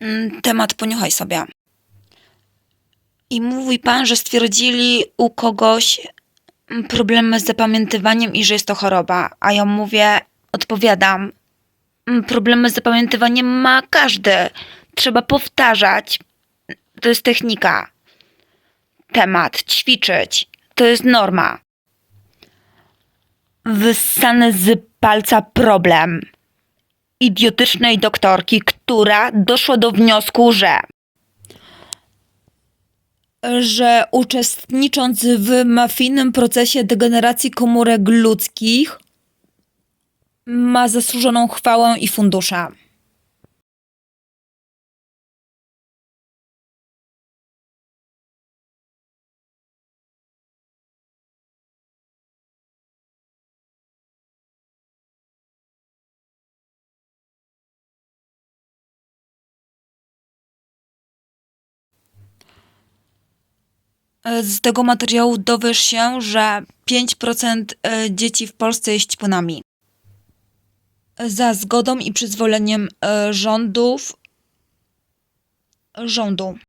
Mm, Temat poniuchaj sobie. I mówi pan, że stwierdzili u kogoś mm, problemy z zapamiętywaniem i że jest to choroba. A ja mówię, odpowiadam, mm, problemy z zapamiętywaniem ma każdy. Trzeba powtarzać. To jest technika. Temat, ćwiczyć. To jest norma. Wyssany z palca problem idiotycznej doktorki, która doszła do wniosku, że że uczestnicząc w mafijnym procesie degeneracji komórek ludzkich ma zasłużoną chwałę i fundusze. Z tego materiału dowiesz się, że 5% e, dzieci w Polsce jest ćpunami. Za zgodą i przyzwoleniem e, rządów rządu.